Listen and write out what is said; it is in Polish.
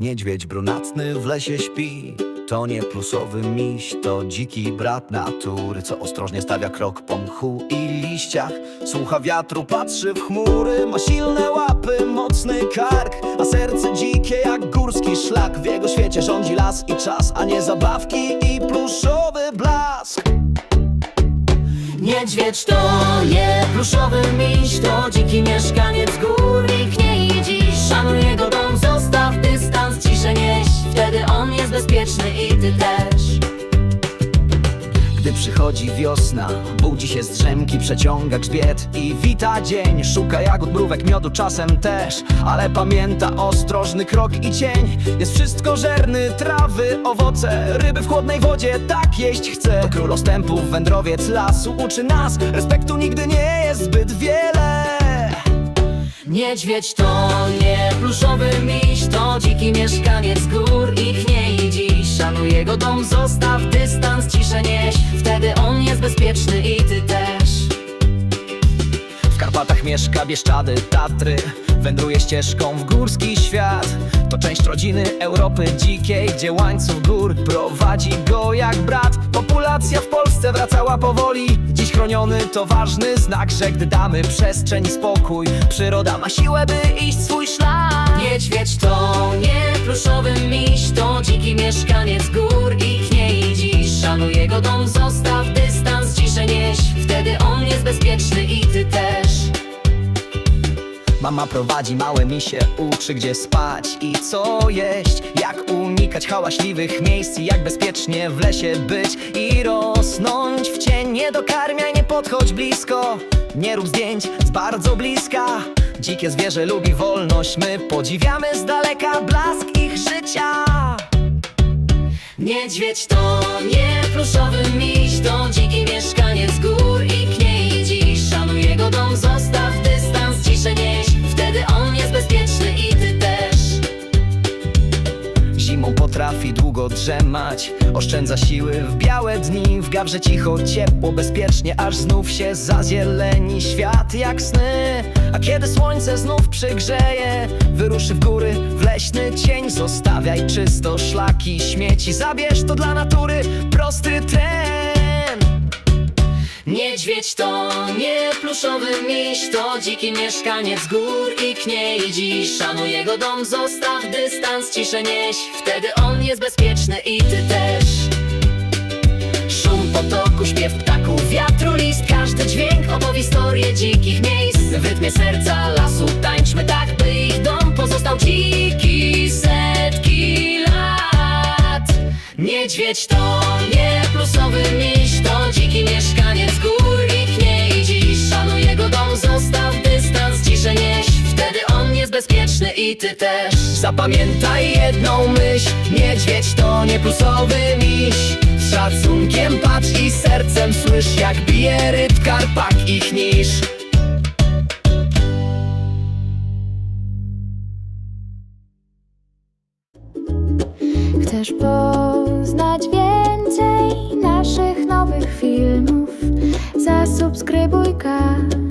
Niedźwiedź brunatny w lesie śpi. To nie plusowy miś, to dziki brat natury Co ostrożnie stawia krok po mchu i liściach. Słucha wiatru, patrzy w chmury Ma silne łapy, mocny kark A serce dzikie jak górski szlak. W jego świecie rządzi las i czas A nie zabawki i pluszowy blask. Niedźwiedź to nie pluszowy miś To dziki mieszkaniec gór Gdy przychodzi wiosna, budzi się z drzemki, przeciąga grzbiet i wita dzień. Szuka jagód, mrówek, miodu czasem też, ale pamięta ostrożny krok i cień. Jest wszystko żerny, trawy, owoce, ryby w chłodnej wodzie, tak jeść chce. To król ostępów, wędrowiec lasu, uczy nas, respektu nigdy nie jest zbyt wiele. Niedźwiedź to nie pluszowy miś To dziki mieszkaniec gór Ich nie idzi, szanuj jego dom Zostaw dystans, ciszę nieś. Wtedy on jest bezpieczny i ty też. W Karpatach mieszka Bieszczady, Tatry. Wędruje ścieżką w górski świat. To część rodziny Europy dzikiej Gdzie łańcuch gór prowadzi go jak brat. Populacja w Polsce wracała powoli. Dziś chroniony to ważny znak Że gdy damy przestrzeń i spokój Przyroda ma siłę, by iść swój szlak. Niedźwiedź to nie pluszowy mieszkaniec gór Ich nie idzi, szanuj jego dom Zostaw dystans, ciszę nieś. Wtedy on jest bezpieczny i ty też. Mama prowadzi małe misie, uczy gdzie spać i co jeść. Jak unikać hałaśliwych miejsc i jak bezpiecznie w lesie być I rosnąć w cień, nie dokarmiaj, nie podchodź blisko Nie rób zdjęć z bardzo bliska. Dzikie zwierzę lubi wolność, my podziwiamy z daleka blask ich życia Niedźwiedź to nie pluszowy miś To dziki mieszkaniec gór Ich nie idzi, szanuj jego dom Zostaw dystans, ciszę nieś. Wtedy on jest bezpieczny i ty też. Zimą potrafi długo drzemać Oszczędza siły w białe dni. W gawrze cicho, ciepło, bezpiecznie Aż znów się zazieleni. Świat jak sny A kiedy słońce znów przygrzeje Wyruszy w góry, w leśny cień Zostawiaj czysto szlaki, śmieci. Zabierz to dla natury, prosty tren. Niedźwiedź to nie pluszowy miś To dziki mieszkaniec gór Ich nie idzi, szanuj jego dom Zostaw dystans, ciszę nieś. Wtedy on jest bezpieczny i ty też. Szum potoku, śpiew ptaków, wiatru, list. Każdy dźwięk opowie historię dzikich W rytmie serca lasu. Tańczmy tak, by ich dom pozostał dziki. Setki lat. Niedźwiedź to nie pluszowy miś To dziki mieszkaniec gór Ich nie idzi, szanuj jego dom Zostaw dystans, ciszę nieś. Wtedy on jest bezpieczny i ty też. Zapamiętaj jedną myśl. Niedźwiedź to nie plusowy miś. Szacunkiem patrz i sercem słysz Jak bije rytm karpak ich niż Chcesz poznać więcej naszych nowych filmów? Zasubskrybuj kanał